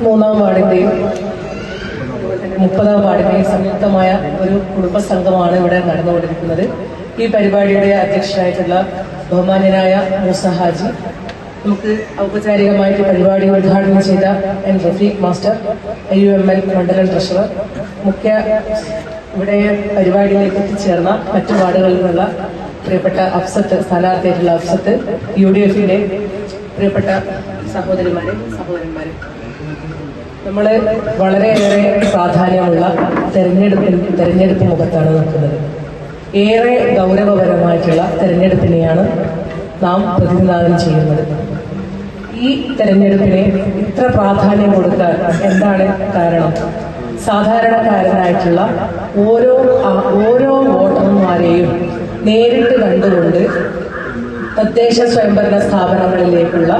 മുപ്പത്തിമൂന്നാം വാർഡിന്റെയും മുപ്പതാം വാർഡിന്റെയും സംയുക്തമായ ഒരു കുടുംബ സംഘമാണ് ഇവിടെ നടന്നുകൊണ്ടിരിക്കുന്നത്. ഈ പരിപാടിയുടെ അധ്യക്ഷനായിട്ടുള്ള ബഹുമാന്യനായ മൂസ ഹാജി നമുക്ക് ഔപചാരികമായിട്ട് പരിപാടി ഉദ്ഘാടനം ചെയ്ത N Rafeeq master U M L മണ്ഡലം ട്രഷറർ മുഖ്യ ഇവിടെ പരിപാടിയിലേക്ക് എത്തിച്ചേർന്ന മറ്റു വാർഡുകളിൽ നിന്നുള്ള പ്രിയപ്പെട്ട അഫ്സത്ത് സ്ഥാനാർത്ഥിയായിട്ടുള്ള അഫ്സത്ത് യു ഡി എഫിന്റെ പ്രിയപ്പെട്ട സഹോദരിമാരെ സഹോദരന്മാരെ. നമ്മൾ വളരെയേറെ പ്രാധാന്യമുള്ള തെരഞ്ഞെടുപ്പിൽ തെരഞ്ഞെടുപ്പ് മുഖത്താണ് നിൽക്കുന്നത് ഏറെ ഗൗരവപരമായിട്ടുള്ള തെരഞ്ഞെടുപ്പിനെയാണ് നാം പ്രതിനിധാനം ചെയ്യുന്നത്. ഈ തെരഞ്ഞെടുപ്പിനെ ഇത്ര പ്രാധാന്യം കൊടുക്കാൻ എന്താണ് കാരണം? സാധാരണക്കാരനായിട്ടുള്ള ഓരോ ഓരോ വോട്ടർമാരെയും നേരിട്ട് കണ്ടുകൊണ്ട് തദ്ദേശ സ്വയംഭരണ സ്ഥാപനങ്ങളിലേക്കുള്ള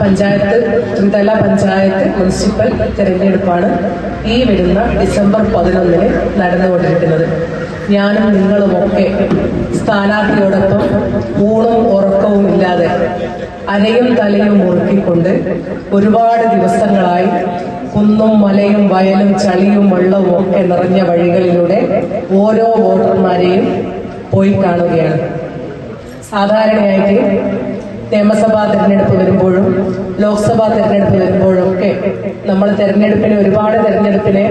പഞ്ചായത്ത് ത്രിതല പഞ്ചായത്ത് മുനിസിപ്പൽ തെരഞ്ഞെടുപ്പാണ് ഈ വരുന്ന ഡിസംബർ പതിനൊന്നിന് നടന്നുകൊണ്ടിരിക്കുന്നത്. ഞാനും നിങ്ങളുമൊക്കെ സ്ഥാനാർത്ഥിയോടൊപ്പം ഊണും ഉറക്കവും ഇല്ലാതെ അരയും തലയും മുറുക്കിക്കൊണ്ട് ഒരുപാട് ദിവസങ്ങളായി കുന്നും മലയും വയലും ചളിയും വെള്ളവും ഒക്കെ നിറഞ്ഞ വഴികളിലൂടെ ഓരോ വോട്ടർമാരെയും പോയി കാണുകയാണ്. സാധാരണയായിട്ട് നിയമസഭാ തെരഞ്ഞെടുപ്പ് വരുമ്പോഴും ലോക്സഭാ തെരഞ്ഞെടുപ്പ് വരുമ്പോഴും ഒക്കെ നമ്മൾ തെരഞ്ഞെടുപ്പിന് ഒരുപാട് തെരഞ്ഞെടുപ്പിനെ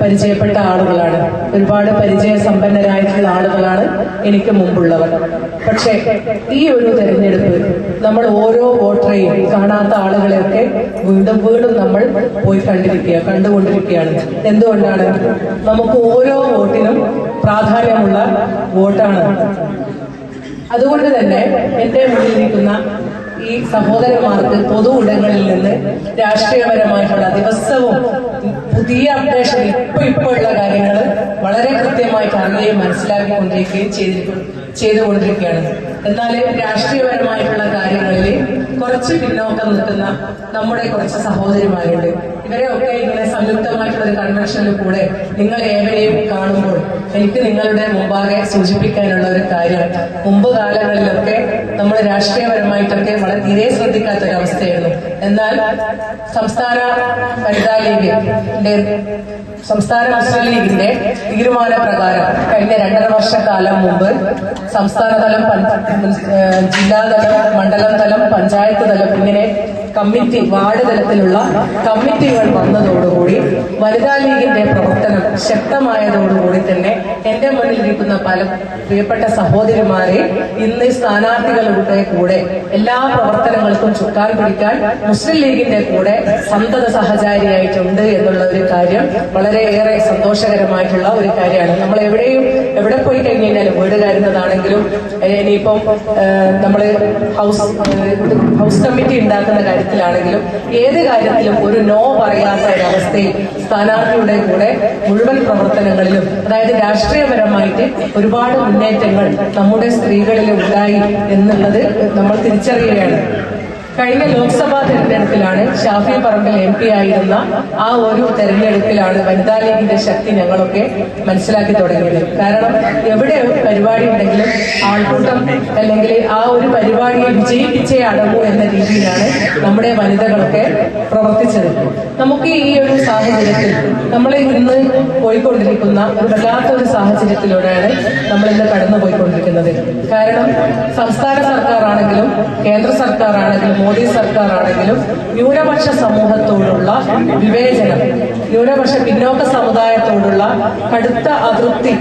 പരിചയപ്പെട്ട ആളുകളാണ്. ഒരുപാട് പരിചയ സമ്പന്നരായിട്ടുള്ള ആളുകളാണ് എനിക്ക് മുമ്പുള്ളവർ. പക്ഷെ ഈ ഒരു തെരഞ്ഞെടുപ്പ് നമ്മൾ ഓരോ വോട്ടറെയും കാണാത്ത ആളുകളെയൊക്കെ വീണ്ടും വീണ്ടും നമ്മൾ പോയി കണ്ടിരിക്കുക കണ്ടുകൊണ്ടിരിക്കുകയാണ്. എന്തുകൊണ്ടാണ്? നമുക്ക് ഓരോ വോട്ടിനും പ്രാധാന്യമുള്ള വോട്ടാണ്. അതുകൊണ്ട് തന്നെ എന്റെ മുന്നിലിരിക്കുന്ന ഈ സഹോദരന്മാർക്ക് പൊതു ഇടങ്ങളിൽ നിന്ന് രാഷ്ട്രീയപരമായിട്ടുള്ള ദിവസവും പുതിയ അപ്ഡേഷൻ ഇപ്പൊ ഇപ്പൊ ഉള്ള കാര്യങ്ങൾ വളരെ കൃത്യമായിട്ട് അറിയുകയും മനസ്സിലാക്കിക്കൊണ്ടിരിക്കുകയും ചെയ്തിരിക്കും ചെയ്തുകൊണ്ടിരിക്കുകയാണ്. എന്നാൽ രാഷ്ട്രീയപരമായിട്ടുള്ള കാര്യങ്ങളിൽ കുറച്ച് പിന്നോക്കം നിൽക്കുന്ന നമ്മുടെ കുറച്ച് സഹോദരിമാരുണ്ട്. ഇവരെയൊക്കെ ഇങ്ങനെ സംയുക്തമായിട്ടുള്ള ഒരു കൺവെൻഷനിൽ കൂടെ നിങ്ങൾ ഏവരെയും കാണുമ്പോൾ എനിക്ക് നിങ്ങളുടെ മുമ്പാകെ സൂചിപ്പിക്കാനുള്ള ഒരു കാര്യം. മുമ്പ് കാലങ്ങളിലൊക്കെ നമ്മൾ രാഷ്ട്രീയപരമായിട്ടൊക്കെ വളരെ തീരെ ശ്രദ്ധിക്കാത്ത ഒരു അവസ്ഥയായിരുന്നു എന്നാൽ സംസ്ഥാന വനിതാ ലീഗിന്റെ സംസ്ഥാന മുസ്ലിം ലീഗിന്റെ തീരുമാന പ്രകാരം കഴിഞ്ഞ രണ്ടര വർഷക്കാലം മുമ്പ് സംസ്ഥാനതലം ജില്ലാതലം മണ്ഡലം തലം പഞ്ചായത്ത് തലം ഇങ്ങനെ കമ്മിറ്റി വാർഡ് തലത്തിലുള്ള കമ്മിറ്റികൾ വന്നതോടുകൂടി വനിതാ ലീഗിന്റെ പ്രവർത്തനം ശക്തമായതോടുകൂടി തന്നെ എന്റെ മുന്നിലിരിക്കുന്ന പല പ്രിയപ്പെട്ട സഹോദരിമാരെ ഇന്ന് സ്ഥാനാർത്ഥികളുടെ കൂടെ എല്ലാ പ്രവർത്തനങ്ങൾക്കും ചുക്കാൻ പിടിക്കാൻ മുസ്ലിം ലീഗിന്റെ കൂടെ സന്തത സഹചാരിയായിട്ടുണ്ട് എന്നുള്ള ഒരു കാര്യം വളരെയേറെ സന്തോഷകരമായിട്ടുള്ള ഒരു കാര്യമാണ്. നമ്മൾ എവിടെയും എവിടെ പോയി കഴിഞ്ഞു കഴിഞ്ഞാൽ വീട് കയറുന്നതാണെങ്കിലും ഇനിയിപ്പം നമ്മൾ ഹൗസ് ഹൗസ് കമ്മിറ്റി ഉണ്ടാക്കുന്ന കാര്യത്തിലാണെങ്കിലും ഏത് കാര്യത്തിലും ഒരു നോ പറയാത്ത ഒരവസ്ഥയിൽ സ്ഥാനാർത്ഥിയുടെ കൂടെ മുഴുവൻ പ്രവർത്തനങ്ങളിലും അതായത് രാഷ്ട്രീയപരമായിട്ട് ഒരുപാട് മുന്നേറ്റങ്ങൾ നമ്മുടെ സ്ത്രീകളിൽ ഉണ്ടായി എന്നുള്ളത് നമ്മൾ തിരിച്ചറിയുകയാണ്. കഴിഞ്ഞ ലോക്സഭാ തെരഞ്ഞെടുപ്പിലാണ് ഷാഫി പറമ്പിൽ എം പി ആയിരുന്ന ആ ഒരു തെരഞ്ഞെടുപ്പിലാണ് വനിതാ ലീഗിന്റെ ശക്തി ഞങ്ങളൊക്കെ മനസ്സിലാക്കി തുടങ്ങിയത്. കാരണം എവിടെ പരിപാടി ഉണ്ടെങ്കിലും ആൾക്കൂട്ടം അല്ലെങ്കിൽ ആ ഒരു പരിപാടിയെ വിജയിപ്പിച്ചേ അടങ്ങൂ എന്ന രീതിയിലാണ് നമ്മുടെ വനിതകളൊക്കെ പ്രവർത്തിച്ചത്. നമുക്ക് ഈ ഒരു സാഹചര്യത്തിൽ നമ്മൾ ഇന്ന് പോയിക്കൊണ്ടിരിക്കുന്ന വല്ലാത്ത ഒരു സാഹചര്യത്തിലൂടെയാണ് നമ്മൾ ഇന്ന് കടന്നു പോയിക്കൊണ്ടിരിക്കുന്നത് കാരണം സംസ്ഥാന സർക്കാർ ആണെങ്കിലും കേന്ദ്ര സർക്കാരാണെങ്കിലും മോദി സർക്കാർ ആണെങ്കിലും ന്യൂനപക്ഷ സമൂഹത്തോടുള്ള വിവേചനം ന്യൂനപക്ഷ പിന്നോക്ക സമുദായത്തോടുള്ള കടുത്ത അതൃപ്തി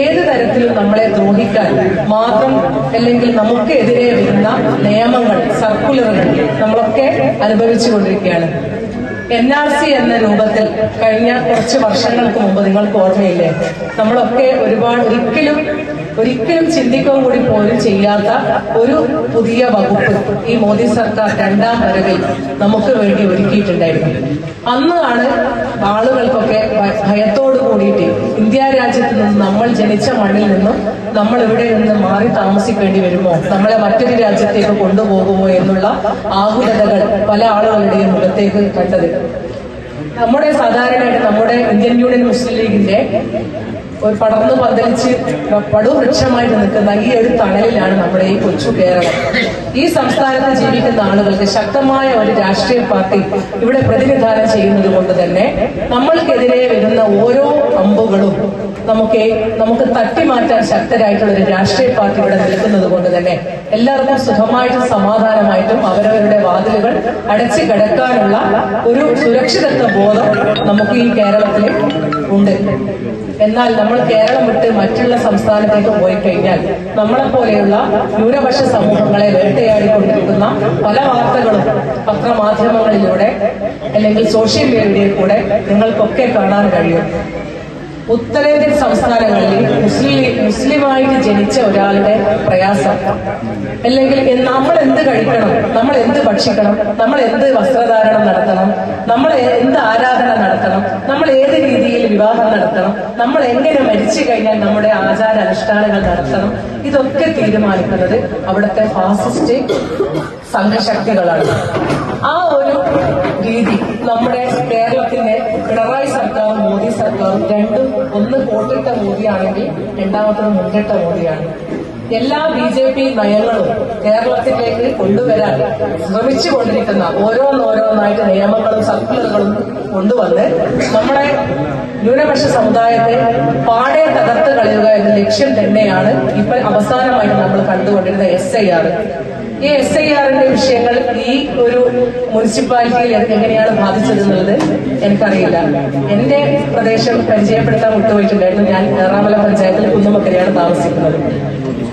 ഏത് തരത്തിലും നമ്മളെ ദ്രോഹിക്കാൻ മാത്രം അല്ലെങ്കിൽ നമുക്കെതിരെ വരുന്ന നിയമങ്ങൾ സർക്കുലറുകൾ നമ്മളൊക്കെ അനുഭവിച്ചുകൊണ്ടിരിക്കുകയാണ്. എൻ ആർ സി എന്ന രൂപത്തിൽ കഴിഞ്ഞ കുറച്ച് വർഷങ്ങൾക്ക് മുമ്പ് നിങ്ങൾക്ക് ഓർമ്മയില്ലേ? നമ്മളൊക്കെ ഒരുപാട് ഒരിക്കലും ഒരിക്കലും ചിന്തിക്കാൻ കൂടി പോലും ചെയ്യാത്ത ഒരു പുതിയ വകുപ്പ് ഈ മോദി സർക്കാർ രണ്ടാം വരവിൽ നമുക്ക് വേണ്ടി ഒരുക്കിയിട്ടുണ്ടായിരുന്നു. അന്നാണ് ആളുകൾക്കൊക്കെ ഭയത്തോട് കൂടിയിട്ട് ഇന്ത്യ രാജ്യത്ത് നിന്ന് നമ്മൾ ജനിച്ച മണ്ണിൽ നിന്നും നമ്മൾ ഇവിടെ നിന്ന് മാറി താമസിക്കേണ്ടി വരുമോ? നമ്മളെ മറ്റൊരു രാജ്യത്തേക്ക് കൊണ്ടുപോകുമോ എന്നുള്ള ആകുലതകൾ പല ആളുകളുടെയും മുഖത്തേക്ക് കണ്ടത്. നമ്മുടെ സാധാരണയായിട്ട് നമ്മുടെ ഇന്ത്യൻ യൂണിയൻ മുസ്ലിം ലീഗിന്റെ ഒരു പടർന്നു പന്തലിച്ച് പടുവൃക്ഷമായിട്ട് നിൽക്കുന്ന ഈ ഒരു തണലിലാണ് നമ്മുടെ ഈ കൊച്ചു കേരളം. ഈ സംസ്ഥാനത്ത് ജീവിക്കുന്ന ആളുകൾക്ക് ശക്തമായ ഒരു രാഷ്ട്രീയ പാർട്ടി ഇവിടെ പ്രതിനിധാനം ചെയ്യുന്നത് കൊണ്ട് തന്നെ നമ്മൾക്കെതിരെ വരുന്ന ഓരോ അമ്പുകളും നമുക്ക് നമുക്ക് തട്ടിമാറ്റാൻ ശക്തരായിട്ടുള്ള ഒരു രാഷ്ട്രീയ പാർട്ടി ഇവിടെ നിൽക്കുന്നത് കൊണ്ട് തന്നെ എല്ലാവർക്കും സുഖമായിട്ടും സമാധാനമായിട്ടും അവരവരുടെ വാതിലുകൾ അടച്ചു കിടക്കാനുള്ള ഒരു സുരക്ഷിതത്വ ബോധം നമുക്ക് ഈ കേരളത്തിൽ ഉണ്ട്. എന്നാൽ നമ്മൾ കേരളം വിട്ട് മറ്റുള്ള സംസ്ഥാനത്തേക്ക് പോയി കഴിഞ്ഞാൽ നമ്മളെ പോലെയുള്ള ന്യൂനപക്ഷ സമൂഹങ്ങളെ വേട്ടയാടിക്കൊണ്ടിരിക്കുന്ന പല വാർത്തകളും പത്രമാധ്യമങ്ങളിലൂടെ അല്ലെങ്കിൽ സോഷ്യൽ മീഡിയയിൽ കൂടെ നിങ്ങൾക്കൊക്കെ കാണാൻ കഴിയും. ഉത്തരേന്ത്യൻ സംസ്ഥാനങ്ങളിൽ മുസ്ലിം മുസ്ലിമായിട്ട് ജനിച്ച ഒരാളുടെ പ്രയാസം. അല്ലെങ്കിൽ നമ്മൾ എന്ത് കഴിക്കണം? നമ്മൾ എന്ത് ഭക്ഷിക്കണം? നമ്മൾ എന്ത് വസ്ത്രധാരണം നടത്തണം? നമ്മൾ എന്ത് ആരാധന നടത്തണം? നമ്മൾ ഏത് രീതിയിൽ വിവാഹം നടത്തണം? നമ്മൾ എങ്ങനെ മരിച്ചു കഴിഞ്ഞാൽ നമ്മുടെ ആചാര അനുഷ്ഠാനങ്ങൾ നടത്തണം? ഇതൊക്കെ തീരുമാനിക്കുന്നത് അവിടുത്തെ ഫാസിസ്റ്റ് സംഘശക്തികളാണ്. ആ ഒരു രീതി നമ്മുടെ കേരളത്തിന്റെ പിണറായി സർക്കാർ മോദി സർക്കാർ രണ്ടും ഒന്ന് കോട്ടിട്ട മോദിയാണെങ്കിൽ രണ്ടാമത്തത് മുൻകെട്ട മോദിയാണ്. എല്ലാ ബി ജെ പി നയങ്ങളും കേരളത്തിലേക്ക് കൊണ്ടുവരാൻ ശ്രമിച്ചുകൊണ്ടിരിക്കുന്ന ഓരോന്നോരോന്നായിട്ട് നിയമങ്ങളും സർക്കുലറുകളും കൊണ്ടുവന്ന് നമ്മുടെ ന്യൂനപക്ഷ സമുദായത്തെ പാടെ തകർത്ത് കളയുക എന്ന ലക്ഷ്യം തന്നെയാണ് ഇപ്പൊ അവസാനമായിട്ട് നമ്മൾ കണ്ടുകൊണ്ടിരുന്ന എസ് ഐ ആർ. ഈ എസ് ഐ ആറിന്റെ വിഷയങ്ങൾ ഈ ഒരു മുനിസിപ്പാലിറ്റിയിൽ എങ്ങനെയാണ് ബാധിച്ചതെന്നുള്ളത് എനിക്കറിയില്ല. എന്റെ പ്രദേശം പരിചയപ്പെടുത്താൻ വിട്ടുപോയിട്ടുണ്ടായിരുന്നു ഞാൻ ഏറാമല പഞ്ചായത്തിൽ കുന്നുമക്കരയാണ് താമസിക്കുന്നത്.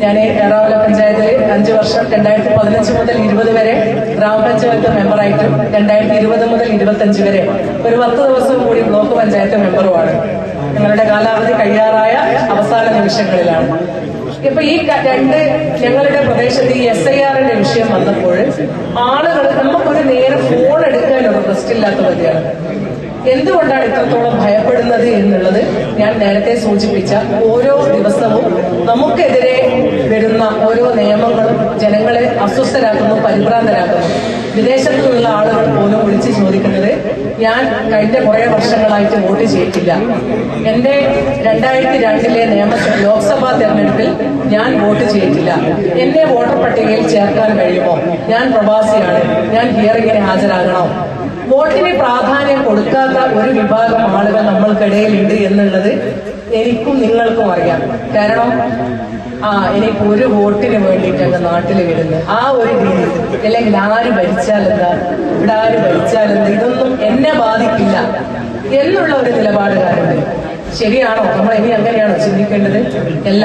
ഞാൻ ഏറാമല പഞ്ചായത്തിൽ അഞ്ചു വർഷം രണ്ടായിരത്തി പതിനഞ്ച് മുതൽ ഇരുപത് വരെ ഗ്രാമപഞ്ചായത്ത് മെമ്പറായിട്ടും രണ്ടായിരത്തി ഇരുപത് മുതൽ ഇരുപത്തഞ്ച് വരെ ഒരു പത്ത് ദിവസം കൂടി ബ്ലോക്ക് പഞ്ചായത്ത് മെമ്പറുമാണ്. ഞങ്ങളുടെ കാലാവധി കഴിയാറായ അവസാന നിമിഷങ്ങളിലാണ്. ഇപ്പൊ ഈ രണ്ട് ഞങ്ങളുടെ പ്രദേശത്ത് ഈ എസ് ഐ ആറിന്റെ വിഷയം വന്നപ്പോൾ ആളുകൾ നമുക്കൊരു നേരെ ഫോൺ എടുക്കാനൊരു റിസ്ക് ഇല്ലാത്ത മതിയാണ് എന്തുകൊണ്ടാണ് ഇത്രത്തോളം ഭയപ്പെടുന്നത് എന്നുള്ളത് ഞാൻ നേരത്തെ സൂചിപ്പിച്ച ഓരോ ദിവസവും നമുക്കെതിരെ വരുന്ന ഓരോ നിയമങ്ങളും ജനങ്ങളെ അസ്വസ്ഥരാക്കുന്നു പരിഭ്രാന്തരാക്കുന്നു. വിദേശത്തു നിന്നുള്ള ആളുകൾ പോലും വിളിച്ച് ചോദിക്കുന്നത് ഞാൻ കഴിഞ്ഞ കുറെ വർഷങ്ങളായിട്ട് വോട്ട് ചെയ്തിട്ടില്ല. എന്റെ രണ്ടായിരത്തി രണ്ടിലെ നിയമസഭ ലോക്സഭാ തെരഞ്ഞെടുപ്പിൽ ഞാൻ വോട്ട് ചെയ്തിട്ടില്ല. എന്നെ വോട്ടർ പട്ടികയിൽ ചേർക്കാൻ കഴിയുമോ? ഞാൻ പ്രവാസിയാണ്. ഞാൻ ഹിയറിംഗിന് ഹാജരാകണോ? വോട്ടിന് പ്രാധാന്യം കൊടുക്കാത്ത ഒരു വിഭാഗം ആളുകൾ നമ്മൾക്കിടയിലുണ്ട് എന്നുള്ളത് എനിക്കും നിങ്ങൾക്കും അറിയാം. കാരണം ആ എനിക്ക് ഒരു വോട്ടിന് വേണ്ടിയിട്ട് അങ്ങ് നാട്ടിൽ വരുന്നത്. ആ ഒരു രീതി അല്ലെങ്കിൽ ആര് ഭരിച്ചാൽ എന്താ? ഇവിടെ ആര് ഭരിച്ചാൽ ഇതൊന്നും എന്നെ ബാധിക്കില്ല എന്നുള്ള ഒരു നിലപാടുകാരുണ്ട് ശരിയാണോ? നമ്മൾ ഇനി അങ്ങനെയാണോ ചിന്തിക്കേണ്ടത്? അല്ല.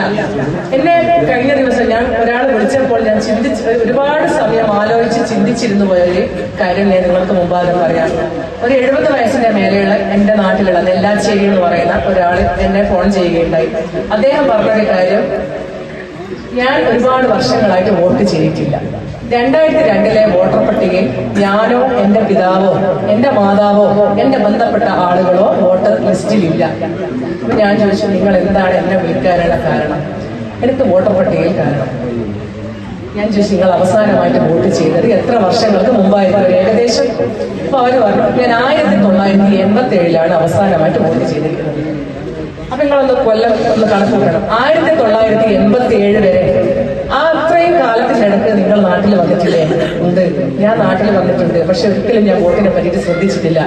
എന്നെ കഴിഞ്ഞ ദിവസം ഞാൻ ഒരാൾ വിളിച്ചപ്പോൾ ഞാൻ ചിന്തിച്ച് ഒരുപാട് സമയം ആലോചിച്ച് ചിന്തിച്ചിരുന്നു പോയ ഒരു കാര്യം ഞാൻ നിങ്ങൾക്ക് മുമ്പാകെ പറയാം. ഒരു എഴുപത് വയസ്സിന്റെ മേലെയുള്ള എന്റെ നാട്ടിലുള്ള നെല്ലാച്ചേരി എന്ന് പറയുന്ന ഒരാൾ എന്നെ ഫോൺ ചെയ്യുകയുണ്ടായി. അദ്ദേഹം പറഞ്ഞൊരു കാര്യം ഞാൻ ഒരുപാട് വർഷങ്ങളായിട്ട് വോട്ട് ചെയ്തിട്ടില്ല. രണ്ടായിരത്തി രണ്ടിലെ വോട്ടർ പട്ടികയിൽ ഞാനോ എന്റെ പിതാവോ എന്റെ മാതാവോ എന്റെ ബന്ധപ്പെട്ട ആളുകളോ വോട്ടർ ലിസ്റ്റിലില്ല. അപ്പൊ ഞാൻ ചോദിച്ചു നിങ്ങൾ എന്താണ് എന്നെ വിളിക്കാനുള്ള കാരണം? എനിക്ക് വോട്ടർ പട്ടികയിൽ കാരണം. ഞാൻ ചോദിച്ചു നിങ്ങൾ അവസാനമായിട്ട് വോട്ട് ചെയ്തത് എത്ര വർഷങ്ങൾക്ക് മുമ്പായിരുന്നു? ഏകദേശം അപ്പൊ അവർ പറഞ്ഞു ഞാൻ ആയിരത്തി തൊള്ളായിരത്തി എൺപത്തി ഏഴിലാണ് അവസാനമായിട്ട് വോട്ട് ചെയ്തിരിക്കുന്നത്. അപ്പൊ നിങ്ങളൊന്ന് കൊല്ലം ഒന്ന് കണക്കൂട്ടണം ആയിരത്തി തൊള്ളായിരത്തി എൺപത്തി ഏഴ് വരെ ആ അത്രയും കാലത്തിനിടക്ക് നിങ്ങൾ നാട്ടിൽ വന്നിട്ടില്ലേ? ഉണ്ട്. ഞാൻ നാട്ടിൽ വന്നിട്ടുണ്ട്. പക്ഷെ ഒരിക്കലും ഞാൻ വോട്ടിനെ പറ്റിയിട്ട് ശ്രദ്ധിച്ചിട്ടില്ല.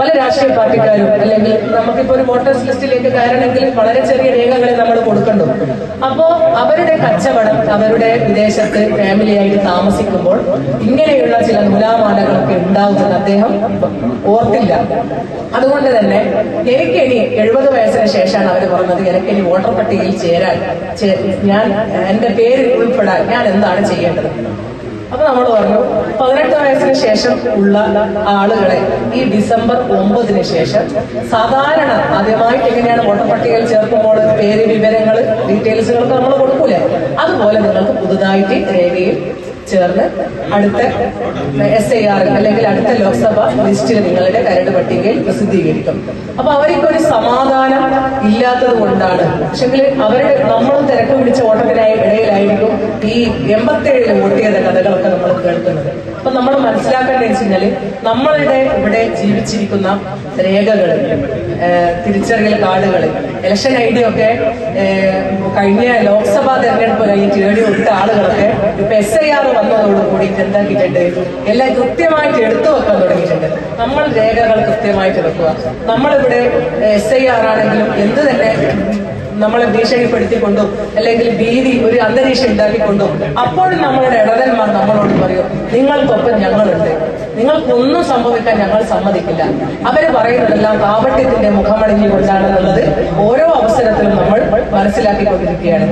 പല രാഷ്ട്രീയ പാർട്ടിക്കാരും അല്ലെങ്കിൽ നമുക്കിപ്പോ ഒരു വോട്ടേഴ്സ് ലിസ്റ്റിലേക്ക് കയറണമെങ്കിൽ വളരെ ചെറിയ രേഖകളെ നമ്മൾ കൊടുക്കണ്ടു? അപ്പോ അവരുടെ കച്ചവടം അവരുടെ വിദേശത്ത് ഫാമിലിയായിട്ട് താമസിക്കുമ്പോൾ ഇങ്ങനെയുള്ള ചില നൂലാമാലകളൊക്കെ ഉണ്ടാവുമെന്ന് അദ്ദേഹം ഓർത്തില്ല. അതുകൊണ്ട് തന്നെ എനിക്ക് ഇനി എഴുപത് വയസ്സിന് ശേഷമാണ് അവർ പറഞ്ഞത് എനിക്ക് ഇനി വോട്ടർ പട്ടികയിൽ ചേരാൻ ഞാൻ എന്റെ പേര് ഉൾപ്പെടാൻ. ഞാൻ എന്താണ് ചെയ്യേണ്ടത്? അപ്പൊ നമ്മൾ പറഞ്ഞു പതിനെട്ട് വയസ്സിന് ശേഷം ഉള്ള ആളുകളെ ഈ ഡിസംബർ ഒമ്പതിന് ശേഷം സാധാരണ ആദ്യമായിട്ട് എങ്ങനെയാണ് വോട്ടർ പട്ടികയിൽ ചേർക്കുമ്പോൾ പേര് വിവരങ്ങൾ ഡീറ്റെയിൽസുകളൊക്കെ നമ്മൾ കൊടുക്കൂലേ? അതുപോലെ നിങ്ങൾക്ക് പുതുതായിട്ട് രേഖയിൽ ചേർന്ന് അടുത്ത എസ് ഐ ആർ അല്ലെങ്കിൽ അടുത്ത ലോക്സഭ ലിസ്റ്റിൽ നിങ്ങളുടെ കരട് പട്ടികയിൽ പ്രസിദ്ധീകരിക്കും. അപ്പൊ അവർക്കൊരു സമാധാനം ഇല്ലാത്തത് കൊണ്ടാണ്. പക്ഷെങ്കിൽ അവരുടെ നമ്മളും തിരക്ക് പിടിച്ച ഓട്ടത്തിനായി ഇടയിലായിരിക്കും ഈ എൺപത്തേഴിൽ വോട്ട് ചെയ്ത കഥകളൊക്കെ നമ്മൾ കേൾക്കുന്നത്. അപ്പൊ നമ്മൾ മനസ്സിലാക്കേണ്ടത് വെച്ച് കഴിഞ്ഞാൽ നമ്മളുടെ ഇവിടെ ജീവിച്ചിരിക്കുന്ന രേഖകൾ തിരിച്ചറിയൽ കാർഡുകൾ ഇലക്ഷൻ ഐ ഡി ഒക്കെ കഴിഞ്ഞ ലോക്സഭാ തെരഞ്ഞെടുപ്പ് കഴിഞ്ഞ് തേടി വിട്ട ആളുകളൊക്കെ ഇപ്പൊ എസ് ഐ ആർ വന്നതോടുകൂടി എന്താക്കിയിട്ടുണ്ട് എല്ലാം കൃത്യമായിട്ട് എടുത്തു വെക്കാൻ തുടങ്ങിയിട്ടുണ്ട്. നമ്മൾ രേഖകൾ കൃത്യമായിട്ട് വെക്കുക. നമ്മളിവിടെ എസ് ഐ ആർ ആണെങ്കിലും എന്ത് തന്നെ നമ്മളെ ഭീഷണിപ്പെടുത്തിക്കൊണ്ടോ അല്ലെങ്കിൽ ഭീതി ഒരു അന്തരീക്ഷം ഉണ്ടാക്കിക്കൊണ്ടോ അപ്പോഴും നമ്മളുടെ ഇടതന്മാർ നമ്മളോട് പറയും നിങ്ങൾക്കൊപ്പം ഞങ്ങളുണ്ട്. നിങ്ങൾക്കൊന്നും സംഭവിക്കാൻ ഞങ്ങൾ സമ്മതിക്കില്ല. അവർ പറയുന്നതെല്ലാം കാപട്യത്തിന്റെ മുഖമണിഞ്ഞു കൊണ്ടാണെന്നുള്ളത് ഓരോ അവസരത്തിലും നമ്മൾ മനസ്സിലാക്കിക്കൊണ്ടിരിക്കുകയാണ്.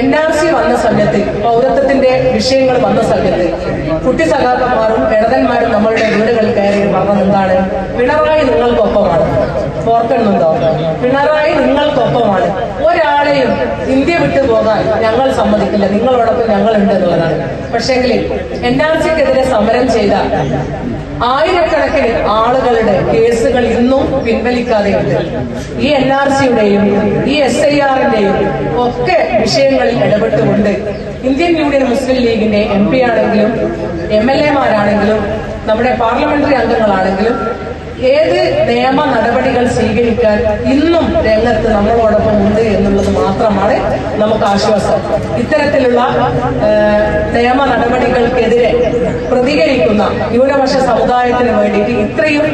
എൻ ആർ സി വന്ന സമയത്ത് പൗരത്വത്തിന്റെ വിഷയങ്ങൾ വന്ന സമയത്ത് കുട്ടി സഖാക്കന്മാരും ഇടതന്മാരും നമ്മളുടെ വീടുകളിൽ കയറി പറഞ്ഞത് എന്താണ് പിണറായി നിങ്ങൾക്കൊപ്പമാണ്. ഓർക്കുന്നുണ്ടോ പിണറായി നിങ്ങൾക്കൊപ്പമാണ്. ഒരാളെയും ഇന്ത്യ വിട്ടു പോകാൻ ഞങ്ങൾ സമ്മതിക്കില്ല. നിങ്ങളോടൊപ്പം ഞങ്ങളുണ്ട് എന്നുള്ളതാണ്. പക്ഷേങ്കിൽ എൻ ആർ സിക്കെതിരെ സമരം ചെയ്ത ആയിരക്കണക്കിന് ആളുകളുടെ കേസുകൾ ഇന്നും പിൻവലിക്കാതെയുണ്ട് ഈ എൻ ആർ സിയുടെയും ഈ എസ് ഐ ആറിന്റെയും ഒക്കെ വിഷയങ്ങളിൽ ഇടപെട്ടുകൊണ്ട് ഇന്ത്യൻ യൂണിയൻ മുസ്ലിം ലീഗിന്റെ എം പി ആണെങ്കിലും എം എൽ എമാരാണെങ്കിലും നമ്മുടെ പാർലമെന്ററി അംഗങ്ങളാണെങ്കിലും ഏത് നിയമ നടപടികൾ സ്വീകരിക്കാൻ ഇന്നും രംഗത്ത് നമ്മളോടൊപ്പം ഉണ്ട് എന്നുള്ളത് മാത്രമാണ് നമുക്ക് ആശ്വാസം. ഇത്തരത്തിലുള്ള നിയമ നടപടികൾക്കെതിരെ പ്രതികരിക്കുന്ന ന്യൂനപക്ഷ സമുദായത്തിന് വേണ്ടിയിട്ട് ഇത്രയും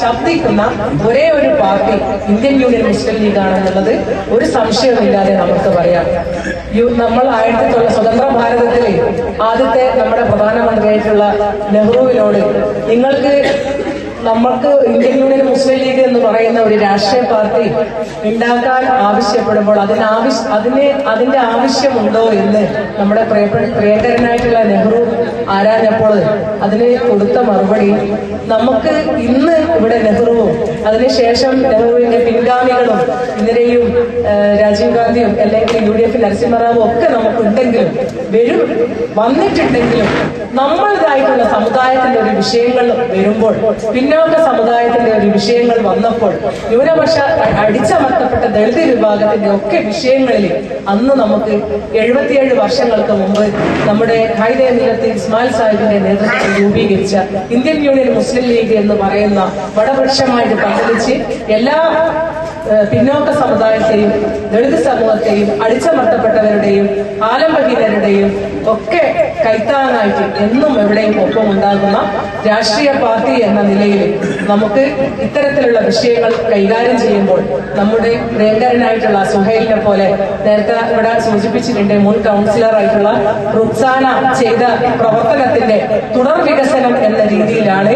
ശബ്ദിക്കുന്ന ഒരേ ഒരു party Indian Union Muslim League ആണെന്നുള്ളത് ഒരു സംശയമില്ലാതെ നമുക്ക് പറയാം. നമ്മൾ ആയിരത്തി തൊള്ളായിരത്തി സ്വതന്ത്ര ഭാരതത്തിലെ ആദ്യത്തെ നമ്മുടെ പ്രധാനമന്ത്രിയായിട്ടുള്ള നെഹ്റുവിനോട് നിങ്ങൾക്ക് നമ്മൾക്ക് ഇന്ത്യൻ യൂണിയൻ മുസ്ലിം ലീഗ് എന്ന് പറയുന്ന ഒരു രാഷ്ട്രീയ പാർട്ടി ഉണ്ടാക്കാൻ ആവശ്യപ്പെടുമ്പോൾ അതിനാവശ്യ അതിന് അതിന്റെ ആവശ്യമുണ്ടോ എന്ന് നമ്മുടെ പ്രിയങ്കരനായിട്ടുള്ള നെഹ്റു ആരാഞ്ഞപ്പോൾ അതിന് കൊടുത്ത മറുപടി നമുക്ക് ഇന്ന് ഇവിടെ നെഹ്റുവും അതിനുശേഷം നെഹ്റുവിന്റെ പിൻഗാമികളും ഇന്ദിരയും രാജീവ് ഗാന്ധിയും അല്ലെങ്കിൽ യു ഡി എഫ് നരസിംഹറാവും ഒക്കെ നമുക്കുണ്ടെങ്കിലും വരും വന്നിട്ടുണ്ടെങ്കിലും നമ്മളിതായിട്ടുള്ള സമുദായത്തിന്റെ ഒരു വിഷയങ്ങൾ വരുമ്പോൾ പിന്നോക്ക സമുദായത്തിന്റെ ഒരു വിഷയങ്ങൾ വന്നപ്പോൾ ന്യൂനപക്ഷ അടിച്ചമർത്തപ്പെട്ട ദളിത് വിഭാഗത്തിന്റെ ഒക്കെ വിഷയങ്ങളിൽ അന്ന് നമുക്ക് എഴുപത്തിയേഴ് വർഷങ്ങൾക്ക് മുമ്പ് നമ്മുടെ ഹൈദേന്ദ്രത്തിൽ ഇസ്മായിൽ സാഹിബിന്റെ നേതൃത്വത്തിൽ രൂപീകരിച്ച ഇന്ത്യൻ യൂണിയൻ മുസ്ലിം ലീഗ് എന്ന് പറയുന്ന വടപക്ഷമായിട്ട് പങ്കുവച്ച് എല്ലാ പിന്നോക്ക സമുദായത്തെയും ദളിത് സമൂഹത്തെയും അടിച്ചമർത്തപ്പെട്ടവരുടെയും ആലംബഹീനരുടെയും ഒക്കെ കൈത്താങ്ങായിട്ട് എന്നും എവിടെയും ഒപ്പം ഉണ്ടാകുന്ന രാഷ്ട്രീയ പാർട്ടി എന്ന നിലയിൽ നമുക്ക് ഇത്തരത്തിലുള്ള വിഷയങ്ങൾ കൈകാര്യം ചെയ്യുമ്പോൾ നമ്മുടെ പ്രിയങ്കരനായിട്ടുള്ള സുഹൈലിനെ പോലെ നേരത്തെ ഇവിടെ സൂചിപ്പിച്ചിട്ടുണ്ട് മുൻ കൗൺസിലറായിട്ടുള്ള റുക്സാന ചെയ്ത പ്രവർത്തനത്തിന്റെ തുടർ വികസനം എന്ന രീതിയിലാണ്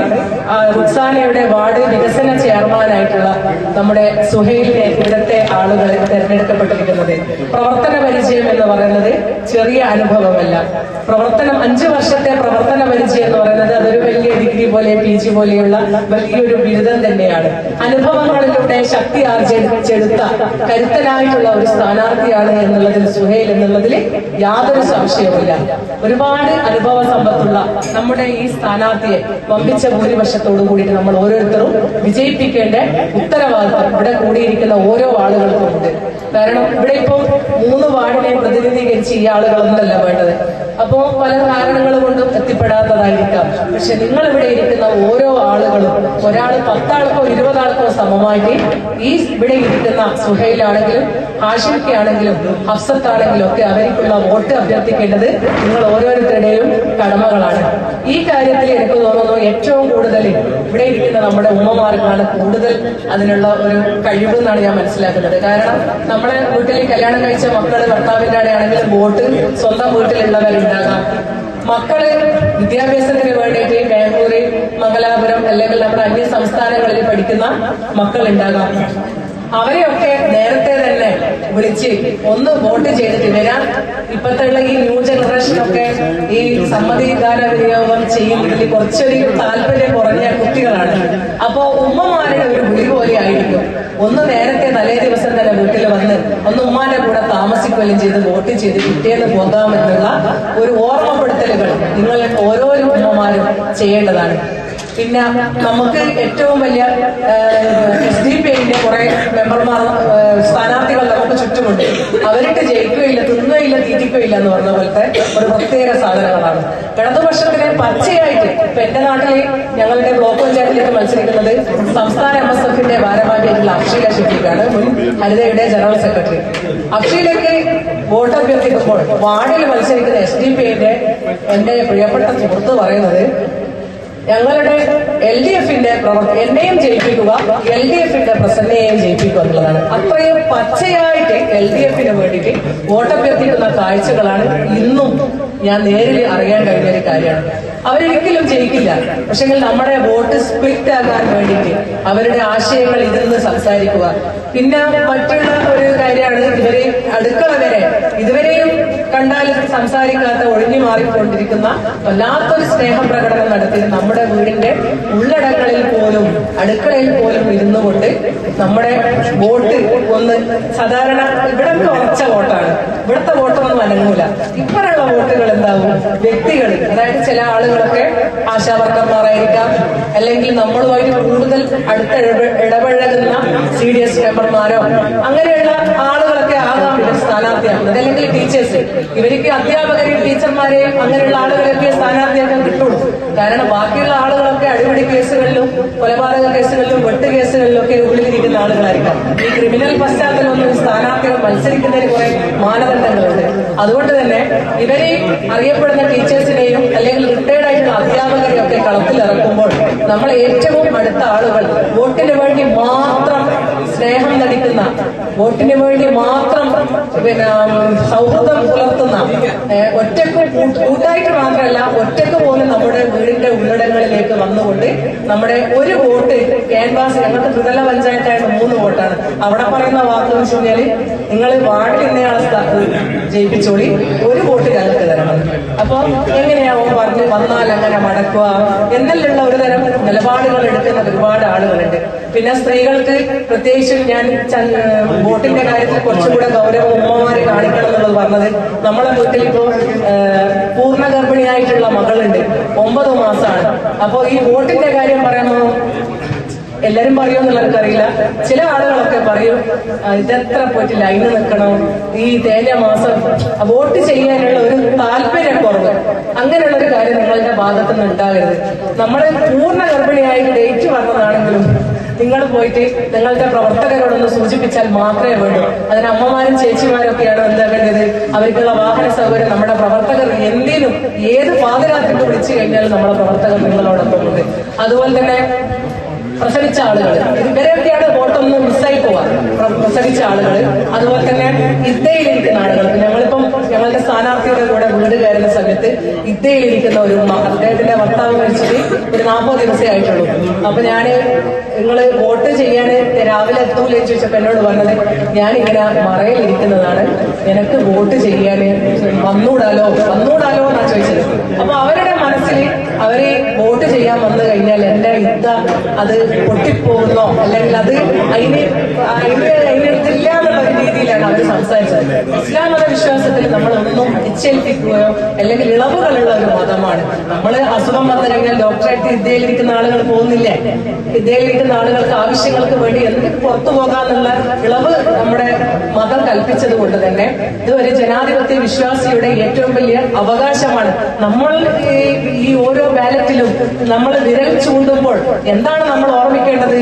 റുക്സാനയുടെ വാർഡ് വികസന ചെയർമാനായിട്ടുള്ള നമ്മുടെ സുഹൈലിനെ ഇവിടുത്തെ ആളുകൾ തെരഞ്ഞെടുക്കപ്പെട്ടിരിക്കുന്നത്. പ്രവർത്തന പരിചയം എന്ന് പറയുന്നത് ചെറിയ അനുഭവമല്ല. പ്രവർത്തനം അഞ്ചു വർഷത്തെ പ്രവർത്തന പരിചയം എന്ന് പറയുന്നത് അതൊരു വലിയ ഡിഗ്രി പോലെ പി ജി പോലെയുള്ള വലിയൊരു ബിരുദം തന്നെയാണ്. അനുഭവങ്ങളിലൂടെ ശക്തി ആർജിച്ചെടുത്ത കരുത്തനായിട്ടുള്ള ഒരു സ്ഥാനാർത്ഥിയാണ് എന്നുള്ളതിൽ സുഹേൽ എന്നുള്ളതിൽ യാതൊരു സംശയവുമില്ല. ഒരുപാട് അനുഭവ സമ്പത്തുള്ള നമ്മുടെ ഈ സ്ഥാനാർത്ഥിയെ വമ്പിച്ച ഭൂരിപക്ഷത്തോടു കൂടിയിട്ട് നമ്മൾ ഓരോരുത്തരും വിജയിപ്പിക്കേണ്ട ഉത്തരവാദിത്തം ഇവിടെ കൂടിയിരിക്കുന്ന ഓരോ ആളുകൾക്കും ഉണ്ട്. കാരണം ഇവിടെ ഇപ്പം മൂന്ന് വാർഡിനെ പ്രതിനിധീകരിച്ച് ഈ ആളുകളൊന്നല്ല വേണ്ടത്. അപ്പോ പല കാരണങ്ങൾ കൊണ്ടും എത്തിപ്പെടാത്തതായിരിക്കാം. പക്ഷെ നിങ്ങൾ ഇവിടെ ഇരിക്കുന്ന ഓരോ ആളുകളും ഒരാൾ പത്താൾക്കോ ഇരുപതാൾക്കോ സമമായിട്ട് ഈ ഇവിടെ ഇരിക്കുന്ന സുഹൈലാണെങ്കിലും ഹാഷിമിക്കാണെങ്കിലും ഹഫ്സത്താണെങ്കിലും ഒക്കെ അവർക്കുള്ള വോട്ട് അഭ്യർത്ഥിക്കേണ്ടത് നിങ്ങൾ ഓരോരുത്തരുടെയും കടമകളാണ്. ഈ കാര്യത്തിൽ എനിക്ക് തോന്നുന്നു ഏറ്റവും കൂടുതൽ ഇവിടെ ഇരിക്കുന്ന നമ്മുടെ ഉമ്മമാർക്കാണ് കൂടുതൽ അതിനുള്ള ഒരു കഴിവ് എന്നാണ് ഞാൻ മനസ്സിലാക്കുന്നത്. കാരണം നമ്മുടെ വീട്ടിൽ കല്യാണം കഴിച്ച മക്കൾ ഭർത്താവിന്റെ ആണെങ്കിലും വോട്ട് സ്വന്തം വീട്ടിലുള്ളവരുണ്ടാകാം മക്കൾ വിദ്യാഭ്യാസത്തിന് വേണ്ടിയിട്ട് ബാംഗ്ലൂര് മംഗലാപുരം അല്ലെങ്കിൽ നമ്മുടെ അന്യ സംസ്ഥാനങ്ങളിൽ പഠിക്കുന്ന മക്കൾ ഉണ്ടാകാം അവരെയൊക്കെ നേരത്തെ തന്നെ വിളിച്ച് ഒന്ന് വോട്ട് ചെയ്തിട്ട് വരാൻ ഇപ്പത്തുള്ള ഈ ന്യൂ ജനറേഷനൊക്കെ ഈ സമ്മതിദാന വിനിയോഗം ചെയ്യുന്നതിൽ കുറച്ചൊരു താല്പര്യം കുറഞ്ഞ കുട്ടികളാണ്. അപ്പോ ഉമ്മമാരെ ഒരു വിളി പോലെ ആയിരിക്കും. ഒന്ന് നേരത്തെ തലേ ദിവസം തന്നെ വീട്ടിൽ വന്ന് ഒന്ന് ഉമ്മാന്റെ കൂടെ താമസിക്കുകയും ചെയ്ത് വോട്ട് ചെയ്ത് കിട്ടിയെന്ന് പോകാമെന്നുള്ള ഒരു ഓർമ്മപ്പെടുത്തലുകൾ നിങ്ങൾ ഓരോ രൂപമാരും ചെയ്യേണ്ടതാണ്. പിന്നെ നമുക്ക് ഏറ്റവും വലിയ എസ് ഡി പി ഐന്റെ കുറെ മെമ്പർമാർ സ്ഥാനാർത്ഥികൾ നമുക്ക് ചുറ്റുമുണ്ട്. അവരിട്ട് ജയിക്കുകയില്ല തിന്നുകയില്ല തീറ്റിക്കുകയില്ല എന്ന് പറഞ്ഞ പോലത്തെ ഒരു പ്രത്യേക സാധനങ്ങളാണ്. ഇടതുപക്ഷത്തിന് പച്ചയായിട്ട് ഇപ്പൊ എന്റെ നാട്ടിൽ ഞങ്ങളുടെ ബ്ലോക്ക് പഞ്ചായത്തിലേക്ക് മത്സരിക്കുന്നത് സംസ്ഥാന എം എസ് എഫിന്റെ ഭാരവാഹിയായിട്ടുള്ള അക്ഷീല ഷെട്ടിക്കാണ് മുൻ ഹരിതയുടെ ജനറൽ സെക്രട്ടറി. അക്ഷീലയ്ക്ക് വോട്ട് അഭ്യർത്ഥിക്കുമ്പോൾ വാർഡിൽ മത്സരിക്കുന്ന എസ് ഡി പി ഐന്റെ എന്റെ പ്രിയപ്പെട്ട സുഹൃത്ത് പറയുന്നത് ഞങ്ങളുടെ എൽ ഡി എഫിന്റെ എന്നെയും ജയിപ്പിക്കുക എൽ ഡി എഫിന്റെ പ്രസന്നയെയും ജയിപ്പിക്കുക എന്നുള്ളതാണ്. അത്രയും പച്ചയായിട്ട് എൽ ഡി എഫിന് വേണ്ടിയിട്ട് വോട്ടഭ്യർത്ഥിക്കുന്ന കാഴ്ചകളാണ് ഇന്നും ഞാൻ നേരിൽ അറിയാൻ കഴിഞ്ഞ ഒരു കാര്യമാണ്. അവരൊരിക്കലും ജയിക്കില്ല. പക്ഷെങ്കിൽ നമ്മുടെ വോട്ട് സ്പ്ലിറ്റ് ആകാൻ വേണ്ടിയിട്ട് അവരുടെ ആശയങ്ങൾ ഇരുന്ന് സംസാരിക്കുക. പിന്നെ മറ്റുള്ള ഒരു കാര്യമാണ് ഇവരെ അടുക്കള വരെ ഇതുവരെയും കണ്ടാൽ സംസാരിക്കാത്ത ഒഴിഞ്ഞു മാറിക്കൊണ്ടിരിക്കുന്ന വല്ലാത്തൊരു സ്നേഹ പ്രകടനം നടത്തി നമ്മുടെ വീടിന്റെ ഉള്ളടങ്ങളിൽ പോലും അടുക്കളയിൽ പോലും ഇരുന്നു കൊണ്ട് നമ്മുടെ വോട്ട് ഒന്ന് സാധാരണ ഇവിടെ ഉറച്ച വോട്ടാണ്. ഇവിടുത്തെ വോട്ടൊന്നും അനങ്ങൂല. ഇപ്പോഴുള്ള വോട്ടുകൾ എന്താവും വ്യക്തികൾ അതായത് ചില ആളുകളൊക്കെ ആശാവർക്കർമാരായിരിക്കാം. അല്ലെങ്കിൽ നമ്മളുമായിട്ട് കൂടുതൽ അടുത്ത ഇടപെ- ഇടപഴകുന്ന സി ഡി എസ് മെമ്പർമാരോ അങ്ങനെയുള്ള ആളുകളൊക്കെ ഇവർ സ്ഥാനാർത്ഥിയാക്കുന്നത് അല്ലെങ്കിൽ ടീച്ചേഴ്സ് ഇവർക്ക് അധ്യാപകരെയും ടീച്ചർമാരെയും അങ്ങനെയുള്ള ആളുകളൊക്കെ സ്ഥാനാർത്ഥിയാക്കാൻ കിട്ടുള്ളൂ. കാരണം ബാക്കിയുള്ള ആളുകളൊക്കെ അടിപിടി കേസുകളിലും കൊലപാതക കേസുകളിലും വെട്ട് കേസുകളിലും ഒക്കെ ഉള്ളിലിരിക്കുന്ന ആളുകളായിരിക്കാം. ഈ ക്രിമിനൽ പശ്ചാത്തലമൊന്നും സ്ഥാനാർത്ഥികൾ മത്സരിക്കുന്നതിന് കുറെ മാനദണ്ഡങ്ങളുണ്ട്. അതുകൊണ്ട് തന്നെ ഇവരെ അറിയപ്പെടുന്ന ടീച്ചേഴ്സിനെയും അല്ലെങ്കിൽ റിട്ടയർഡ് ആയിട്ടുള്ള അധ്യാപകരെയും ഒക്കെ കളത്തിലിറക്കുമ്പോൾ നമ്മൾ ഏറ്റവും അടുത്ത ആളുകൾ വോട്ടിന് വേണ്ടി മാത്രം സ്നേഹം നടിക്കുന്ന വോട്ടിന് വേണ്ടി മാത്രം പിന്നെ സൗഹൃദം പുലർത്തുന്ന ഒറ്റയ്ക്ക് കൂട്ട്- കൂട്ടായിട്ട് മാത്രമല്ല ഒറ്റയ്ക്ക് പോലും നമ്മുടെ വീടിന്റെ ഉള്ളിടങ്ങളിലേക്ക് വന്നുകൊണ്ട് നമ്മുടെ ഒരു വോട്ട് ക്യാൻവാസ് ഞങ്ങൾക്ക് ത്രിതല പഞ്ചായത്തായിട്ട് മൂന്ന് വോട്ടാണ്. അവിടെ പറയുന്ന വാക്ക് വെച്ച് കഴിഞ്ഞാൽ നിങ്ങൾ വാർഡിൽ ഇന്നയാളെ സ്ഥ- ജയിപ്പിച്ചോളി ഒരു വോട്ട് ഞങ്ങൾക്ക് തരണം. അപ്പൊ എങ്ങനെയാവും പറഞ്ഞ് വന്നാൽ അങ്ങനെ മടക്കുക? എന്നെല്ലാം ഒരു തരം നിലപാടുകൾ എടുക്കുന്ന ഒരുപാട് ആളുകളുണ്ട്. പിന്നെ സ്ത്രീകൾക്ക് പ്രത്യേകിച്ചും ഞാൻ വോട്ടിന്റെ കാര്യത്തിൽ കുറച്ചുകൂടെ ഗൗരവം ഉമ്മമാര് കാണിക്കണം എന്നുള്ളത് പറഞ്ഞത്. നമ്മളെ വീട്ടിൽ ഇപ്പോ പൂർണ ഗർഭിണിയായിട്ടുള്ള മകളുണ്ട്. ഒമ്പത് മാസമാണ് അപ്പോൾ ഈ വോട്ടിന്റെ കാര്യം പറയണോ എല്ലാരും പറയുമെന്നുള്ള അറിയില്ല ചില ആളുകളൊക്കെ പറയും "ആ, ഇതെത്ര പോയിട്ട് ലൈന് നിൽക്കണം? ഈ തേഞ്ഞ മാസം വോട്ട് ചെയ്യാനുള്ള ഒരു താല്പര്യക്കുറവ്. അങ്ങനെയുള്ള ഒരു കാര്യം നിങ്ങളുടെ ഭാഗത്തുനിന്ന് ഉണ്ടാകരുത്. നമ്മൾ പൂർണ പോയിട്ട് നിങ്ങളുടെ പ്രവർത്തകരോടൊന്ന് സൂചിപ്പിച്ചാൽ മാത്രമേ വേണ്ടൂ. അതിന് അമ്മമാരും ചേച്ചിമാരും ഒക്കെയാണ് വേണ്ടത്? അവർക്കുള്ള വാഹന സൗകര്യം നമ്മുടെ പ്രവർത്തകർ എന്തിനും ഏത് പാതിരാത്രിക്ക് വിളിച്ചു കഴിഞ്ഞാലും നമ്മുടെ പ്രവർത്തകർ നിങ്ങളോടൊപ്പം ഉണ്ട്. അതുപോലെ തന്നെ പ്രസവിച്ച ആളുകൾ ഇവരെയൊക്കെയാണ് വോട്ടൊന്ന് മിസ്സായി പോവാ. പ്ര- പ്രസവിച്ച ആളുകൾ അതുപോലെ തന്നെ ഇദ്ദയിലിരിക്കുന്ന ആളുകൾ ഞങ്ങളിപ്പം ഞങ്ങളുടെ സ്ഥാനാർത്ഥിയുടെ കൂടെ വീട് കയറുന്ന സമയത്ത് ഇദ്ദയിലിരിക്കുന്ന ഒരു അദ്ദേഹത്തിന്റെ ഭർത്താവ് മരിച്ചിട്ട് ഒരു നാൽപ്പത് ദിവസമേ ആയിട്ടുള്ളൂ. അപ്പൊ ഞാൻ നിങ്ങൾ വോട്ട് ചെയ്യാൻ രാവിലെ എത്തൂല ചോദിച്ചപ്പോ എന്നോട് പറഞ്ഞത് ഞാനിങ്ങനെ മറയിലിരിക്കുന്നതാണ്. എനിക്ക് വോട്ട് ചെയ്യാൻ വന്നൂടാലോ വന്നൂടാലോ എന്നാ ചോദിച്ചത്. അപ്പൊ അവരുടെ മനസ്സിൽ അവർ വോട്ട് ചെയ്യാൻ വന്നു കഴിഞ്ഞാൽ എന്റെ യുദ്ധ അത് പൊട്ടിപ്പോകുന്നോ? അല്ലെങ്കിൽ അത് അതിന് അതിന് അതിനെടുത്തില്ല ഒരു രീതിയിലാണ് അവർ സംസാരിച്ചത്. ഇസ്ലാം മത വിശ്വാസത്തിൽ നമ്മൾ ഒന്നും അടിച്ചേൽപ്പിക്കുകയോ അല്ലെങ്കിൽ ഇളവുകളുള്ള ഒരു മതമാണ്. നമ്മൾ അസുഖം വന്നു ഡോക്ടറായിട്ട് വിദ്യയിലിരിക്കുന്ന ആളുകൾ പോകുന്നില്ലേ? വിദ്യയിലിരിക്കുന്ന ആളുകൾക്ക് ആവശ്യങ്ങൾക്ക് വേണ്ടി എന്ത് പുറത്തു പോകാന്നുള്ള ഇളവ് നമ്മുടെ മതം കൽപ്പിച്ചത് കൊണ്ട് തന്നെ ഇത് ഒരു ജനാധിപത്യ വിശ്വാസിയുടെ ഏറ്റവും വലിയ അവകാശമാണ്. നമ്മൾ ഈ- ഓരോ ബാലറ്റിലും നമ്മൾ വിരൽ ചൂണ്ടുമ്പോൾ എന്താണ് നമ്മൾ ഓർമ്മിക്കേണ്ടത്?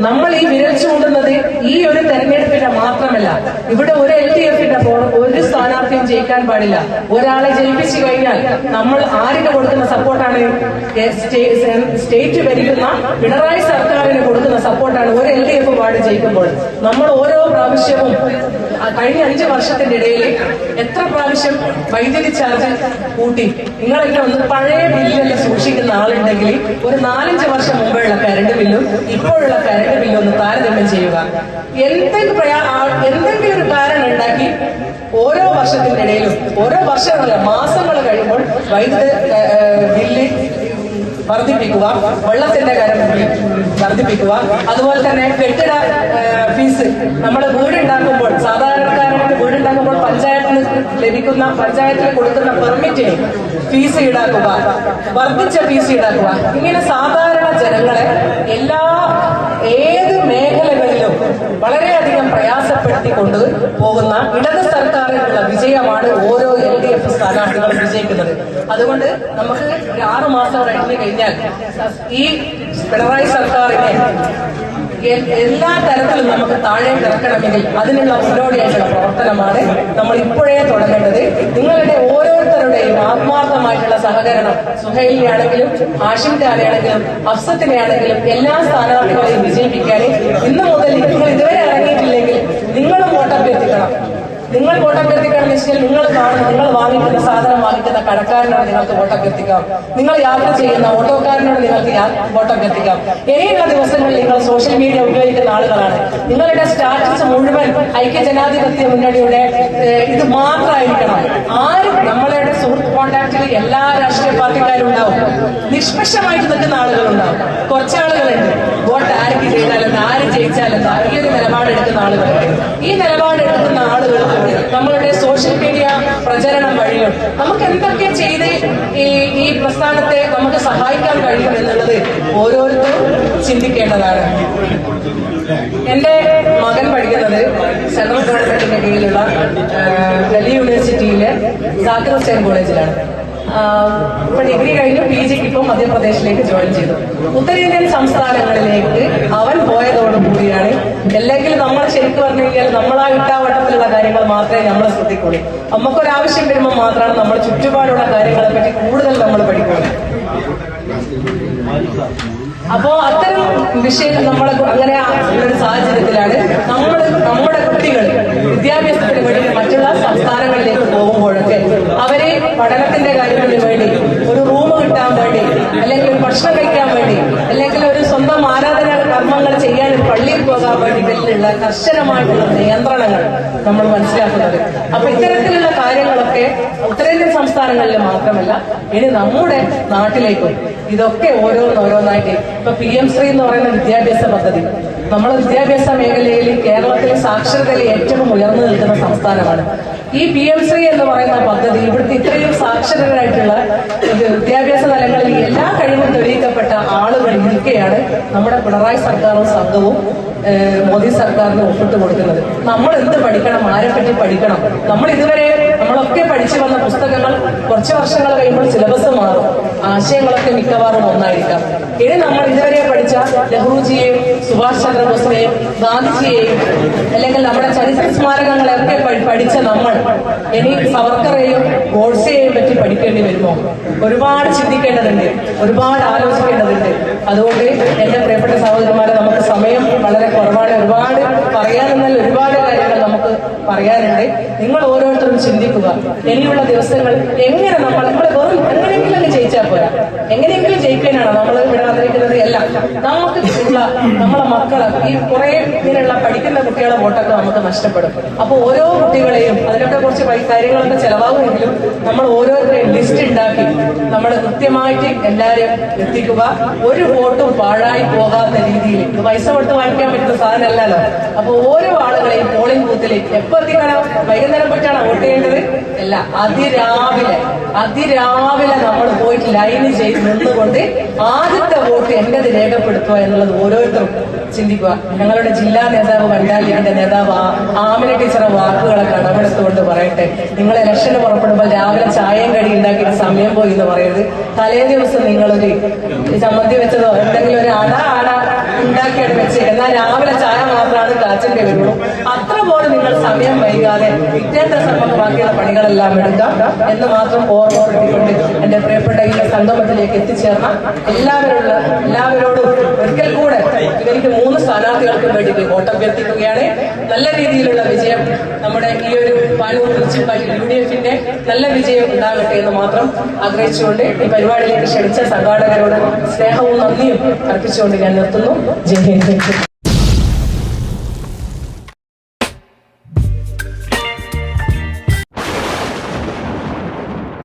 നമ്മൾ ഈ വിരൽ ചൂണ്ടുന്നത് ഈ ഒരു തെരഞ്ഞെടുപ്പിന്റെ മാത്രമല്ല ഇവിടെ ഒരു എൽ ഡി എഫിന്റെ ഒരു സ്ഥാനാർത്ഥിയും ജയിക്കാൻ പാടില്ല. ഒരാളെ ജയിപ്പിച്ചു കഴിഞ്ഞാൽ നമ്മൾ ആർക്ക് കൊടുക്കുന്ന സപ്പോർട്ടാണ്? സ്റ്റേറ്റ് ഭരിക്കുന്ന പിണറായി സർക്കാരിന് കൊടുക്കുന്ന സപ്പോർട്ടാണ് ഒരു എൽ ഡി എഫ് വാർഡ് ജയിക്കുമ്പോൾ. നമ്മൾ ഓരോ പ്രാവശ്യവും കഴിഞ്ഞ അഞ്ച് വർഷത്തിന്റെ ഇടയിൽ എത്ര പ്രാവശ്യം വൈദ്യുതി ചാർജ് കൂട്ടി? നിങ്ങളൊക്കെ ഒന്ന് പഴയ ബില്ലെല്ലാം സൂക്ഷിക്കുന്ന ആളുണ്ടെങ്കിൽ ഒരു നാലഞ്ച് വർഷം മുമ്പുള്ള കരണ്ട് ബില്ലും ഇപ്പോഴുള്ള കരണ്ട് ബില്ലും ഒന്ന് താരതമ്യം ചെയ്യുക. എന്തെങ്കിലും പ്രയാ എന്തെങ്കിലും ഒരു കാരണം ഉണ്ടാക്കി ഓരോ വർഷത്തിന്റെ ഇടയിലും ഓരോ വർഷങ്ങളല്ല മാസങ്ങൾ കഴിയുമ്പോൾ വൈദ്യുതി ബില്ല് വർദ്ധിപ്പിക്കുക വെള്ളത്തിന്റെ കാര്യം വർദ്ധിപ്പിക്കുക. അതുപോലെ തന്നെ കെട്ടിട ഫീസ്. നമ്മൾ വീടുണ്ടാക്കുമ്പോൾ സാധാരണക്കാരന് വീടുണ്ടാക്കുമ്പോൾ പഞ്ചായത്തിന് ലഭിക്കുന്ന പഞ്ചായത്തിന് കൊടുക്കുന്ന പെർമിറ്റിന് ഫീസ് ഈടാക്കുക വർദ്ധിച്ച ഫീസ് ഈടാക്കുക. ഇങ്ങനെ സാധാരണ ജനങ്ങളെ എല്ലാ ഏത് മേഖലകളിലും പ്രയാസപ്പെടുത്തിക്കൊണ്ട് പോകുന്ന ഇടത് സർക്കാരിനുള്ള വിജയമാണ് ഓരോ എൽ ഡി എഫ് സ്ഥാനാർത്ഥികളും വിജയിക്കുന്നത്. അതുകൊണ്ട് നമുക്ക് ഒരു ആറു മാസം കഴിഞ്ഞു കഴിഞ്ഞാൽ ഈ പിണറായി സർക്കാരിനെ എല്ലാ തരത്തിലും നമുക്ക് താഴെ കിടക്കണമെങ്കിൽ അതിനുള്ള മുന്നോടിയായിട്ടുള്ള പ്രവർത്തനമാണ് നമ്മൾ ഇപ്പോഴേ തുടങ്ങേണ്ടത്. നിങ്ങളുടെ ഓരോരുത്തരുടെയും ആത്മാർത്ഥമായിട്ടുള്ള സഹകരണം സുഹൈലിനെ ആണെങ്കിലും ഹാഷിന്റെ ആണെങ്കിലും അഫ്സത്തിനെ ആണെങ്കിലും എല്ലാ സ്ഥാനാർത്ഥികളെയും വിജയിപ്പിക്കാൻ ഇന്ന് മുതൽ നിങ്ങൾ ഇതുവരെ ഇറങ്ങിയിട്ടില്ലെങ്കിൽ നിങ്ങളും വോട്ടഭ്യർത്ഥിക്കണം നിങ്ങൾ വോട്ടഭ്യർത്ഥിക്കണം വെച്ചാൽ നിങ്ങൾ കാണുന്ന നിങ്ങൾ വാങ്ങിക്കുന്ന സാധനം വാങ്ങിക്കുന്ന കടക്കാരനോട് നിങ്ങൾക്ക് വോട്ടഭ്യർത്ഥിക്കാം. നിങ്ങൾ യാത്ര ചെയ്യുന്ന ഓട്ടോക്കാരനോട് നിങ്ങൾക്ക് വോട്ടഭ്യർത്ഥിക്കാം. ഇനിയുള്ള ദിവസങ്ങളിൽ നിങ്ങൾ സോഷ്യൽ മീഡിയ ഉപയോഗിക്കുന്ന ആളുകളാണ്. നിങ്ങളുടെ സ്റ്റാറ്റസ് മുഴുവൻ ഐക്യ ജനാധിപത്യ മുന്നണിയുടെ ഇത് മാത്രമായിരിക്കണം. ആരും നമ്മളുടെ സുഹൃത്ത് കോൺടാക്റ്റിൽ എല്ലാ രാഷ്ട്രീയ പാർട്ടിക്കാരും ഉണ്ടാവും. നിഷ്പക്ഷമായിട്ട് നിൽക്കുന്ന ആളുകളുണ്ടാവും. കുറച്ച് ആളുകളുണ്ട് വോട്ട് ആർക്ക് ചെയ്താലെന്ന് ആര് ജയിച്ചാലെന്ന് ഒരു നിലപാടെടുക്കുന്ന ആളുകളുണ്ട്. ഈ നിലപാടെടുക്കുന്ന ആളുകൾ നമ്മളുടെ സോഷ്യൽ മീഡിയ പ്രചരണം വഴിയും നമുക്ക് എന്തൊക്കെ ചെയ്ത് ഈ ഈ പ്രസ്ഥാനത്തെ നമുക്ക് സഹായിക്കാൻ കഴിയും എന്നുള്ളത് ഓരോരുത്തരും ചിന്തിക്കേണ്ടതാണ്. എന്റെ മകൻ പഠിക്കുന്നത് സെൻട്രൽ ഗവൺമെന്റിന്റെ കീഴിലുള്ള ഡൽഹി യൂണിവേഴ്സിറ്റിയിലെ സാക്കിർ ഹുസൈൻ കോളേജിലാണ്. ഇപ്പൊ ഡിഗ്രി കഴിഞ്ഞു പി ജിക്ക് ഇപ്പം മധ്യപ്രദേശിലേക്ക് ജോയിൻ ചെയ്തു. ഉത്തരേന്ത്യൻ സംസ്ഥാനങ്ങളിലേക്ക് അവൻ പോയതോടുകൂടിയാണ്. അല്ലെങ്കിൽ നമ്മൾ ശരിക്കും പറഞ്ഞു കഴിഞ്ഞാൽ നമ്മളാ കാര്യങ്ങൾ മാത്രമേ നമ്മൾ ശ്രദ്ധിക്കുള്ളൂ. നമുക്കൊരാവശ്യം വരുമ്പോൾ മാത്രമാണ് നമ്മൾ ചുറ്റുപാടുള്ള കാര്യങ്ങളെ പറ്റി കൂടുതൽ നമ്മൾ പഠിക്കുള്ളൂ. അപ്പോ അത്തരം വിഷയത്തിൽ നമ്മൾ അങ്ങനെ ഒരു സാഹചര്യത്തിലാണ് നമ്മൾ നമ്മുടെ കുട്ടികൾ വിദ്യാഭ്യാസത്തിന് വേണ്ടി മറ്റുള്ള സംസ്ഥാനങ്ങളിലേക്ക് പോകുമ്പോഴൊക്കെ അവരെ പഠനത്തിന്റെ കാര്യത്തിന് വേണ്ടി ഒരു റൂം കിട്ടാൻ വേണ്ടി അല്ലെങ്കിൽ ഭക്ഷണം കഴിക്കാൻ വേണ്ടി അല്ലെങ്കിൽ ഒരു സ്വന്തം ആരാധന കർമ്മങ്ങൾ ചെയ്യാൻ ഒരു പള്ളിയിൽ പോകാൻ വേണ്ടിയിട്ടുള്ള കർശനമായിട്ടുള്ള നിയന്ത്രണങ്ങൾ നമ്മൾ മനസ്സിലാക്കുന്നത്. അപ്പൊ ഇത്തരത്തിലുള്ള കാര്യങ്ങളൊക്കെ ഉത്തരേന്ത്യൻ സംസ്ഥാനങ്ങളിൽ മാത്രമല്ല ഇനി നമ്മുടെ നാട്ടിലേക്കും ഇതൊക്കെ ഓരോന്നോരോന്നായിട്ട് ഇപ്പൊ പി എം ശ്രീ എന്ന് പറയുന്ന വിദ്യാഭ്യാസ പദ്ധതി. നമ്മുടെ വിദ്യാഭ്യാസ മേഖലയിൽ കേരളത്തിലെ സാക്ഷരതയിൽ ഏറ്റവും ഉയർന്നു നിൽക്കുന്ന സംസ്ഥാനമാണ്. ഈ പി എം ശ്രീ എന്ന് പറയുന്ന പദ്ധതി ഇവിടുത്തെ ഇത്രയും സാക്ഷരരായിട്ടുള്ള വിദ്യാഭ്യാസ തലങ്ങളിൽ എല്ലാ കഴിവും ഇരിക്കെയാണ് നമ്മുടെ പിണറായി സർക്കാരും സംഘവും മോദി സർക്കാരിന് ഒപ്പിട്ട് കൊടുക്കുന്നത്. നമ്മൾ എന്ത് പഠിക്കണം? ആരെ പറ്റി പഠിക്കണം? നമ്മൾ ഇതുവരെ നമ്മളൊക്കെ പഠിച്ചു വന്ന പുസ്തകങ്ങൾ കുറച്ച് വർഷങ്ങൾ കഴിയുമ്പോൾ സിലബസ് മാറും. ആശയങ്ങളൊക്കെ മിക്കവാറും ഒന്നായിരിക്കാം. ഇനി നമ്മൾ ഇതുവരെ പഠിച്ച നെഹ്റുജിയെയും സുഭാഷ് ചന്ദ്രബോസിനെയും ഗാന്ധിജിയെയും അല്ലെങ്കിൽ നമ്മുടെ ചരിത്ര സ്മാരകങ്ങളെയൊക്കെ പഠി- പഠിച്ച നമ്മൾ ഇനി സവർക്കറെയും ഗോഡ്സെയെയും പറ്റി പഠിക്കേണ്ടി വരുമോ? ഒരുപാട് ചിന്തിക്കേണ്ടതുണ്ട്. ഒരുപാട് ആലോചിക്കേണ്ടതുണ്ട്. അതുകൊണ്ട് എന്റെ പ്രിയപ്പെട്ട സഹോദരന്മാരെ നമുക്ക് സമയം വളരെ കുറവാണ്. ഒരുപാട് പറയാനെന്നാൽ ഒരുപാട് പറയാനുണ്ട് നിങ്ങൾ ഓരോരുത്തരും ചിന്തിക്കുക. ഇനിയുള്ള ദിവസങ്ങൾ എങ്ങനെ നമ്മൾ നമ്മൾ വെറും എങ്ങനെയെങ്കിലും ജയിച്ചാൽ പോരാ. എങ്ങനെയെങ്കിലും ജയിക്കാനാണ് നമ്മൾ ഇവിടെ നമുക്ക് ഉള്ള നമ്മളെ മക്കളെ ഈ കുറെ ഇങ്ങനെയുള്ള പഠിക്കുന്ന കുട്ടികളെ വോട്ടൊക്കെ നമുക്ക് നഷ്ടപ്പെടും. അപ്പൊ ഓരോ കുട്ടികളെയും അതിനൊക്കെ കുറച്ച് കാര്യങ്ങളൊക്കെ ചെലവാകുമെങ്കിലും നമ്മൾ ഓരോരുത്തരെയും ലിസ്റ്റ് ഉണ്ടാക്കി നമ്മൾ കൃത്യമായിട്ട് എല്ലാവരും എത്തിക്കുക. ഒരു വോട്ടും പാഴായി പോകാത്ത രീതിയിൽ. പൈസ കൊടുത്ത് വാങ്ങിക്കാൻ പറ്റുന്ന സാധനമല്ലല്ലോ. അപ്പൊ ഓരോ ആളുകളെയും പോളിംഗ് ബൂത്തിലേക്ക് എപ്പോ എത്തിക്കണം? വൈകുന്നേരം പറ്റാണോ വോട്ട് ചെയ്യേണ്ടത്? അല്ല അതിരാവിലെ. അതിരാവിലെ നമ്മൾ പോയിട്ട് ലൈന് ചെയ്ത് നിന്നുകൊണ്ട് ആദ്യത്തെ വോട്ട് എന്റേത് രേഖപ്പെടുത്തുക എന്നുള്ളത് ഓരോരുത്തരും ചിന്തിക്കുക. ഞങ്ങളുടെ ജില്ലാ നേതാവ് വണ്ടാലിയുടെ നേതാവ് ആമിന ടീച്ചറെ വാക്കുകളൊക്കെ കടമെടുത്തുകൊണ്ട് പറയട്ടെ. നിങ്ങൾ ഇലക്ഷന് പുറപ്പെടുമ്പോൾ രാവിലെ ചായയും കടി ഉണ്ടാക്കിയിട്ട് സമയം പോയി എന്ന് പറയരുത്. തലേ ദിവസം നിങ്ങളൊരു ചമ്മന്തി വെച്ചതോ എന്തെങ്കിലും ഒരു അട അട ഉണ്ടാക്കിയാണ് വെച്ച് എന്നാൽ രാവിലെ ചായ മാത്രമാണ് കാച്ചന്റെ പോലും നിങ്ങൾ സമയം വൈകാതെ പിറ്റേത്തെ നമുക്ക് ബാക്കിയുള്ള പണികളെല്ലാം എടുക്കാം എന്ന് മാത്രം ഓർമ്മപ്പെടുത്തിക്കൊണ്ട് എന്റെ പ്രിയപ്പെട്ട ഈ സംഗമത്തിലേക്ക് എത്തിച്ചേർന്ന എല്ലാവരോടും എല്ലാവരോടും ഒരിക്കൽ കൂടെ ഇവർക്ക് മൂന്ന് സ്ഥാനാർത്ഥികൾക്കും വേണ്ടി അഭ്യർത്ഥിക്കുകയാണ്. നല്ല രീതിയിലുള്ള വിജയം നമ്മുടെ ഈ ഒരു പാനൂർ മുനിസിപ്പാലിറ്റി യു ഡി എഫിന്റെ നല്ല വിജയം ഉണ്ടാകട്ടെ എന്ന് മാത്രം ആഗ്രഹിച്ചുകൊണ്ട് ഈ പരിപാടിയിലേക്ക് ക്ഷണിച്ച സംഘാടകരോട് സ്നേഹവും നന്ദിയും അർപ്പിച്ചുകൊണ്ട് ഞാൻ നിർത്തുന്നു. ജയ് ഹിന്ദ്.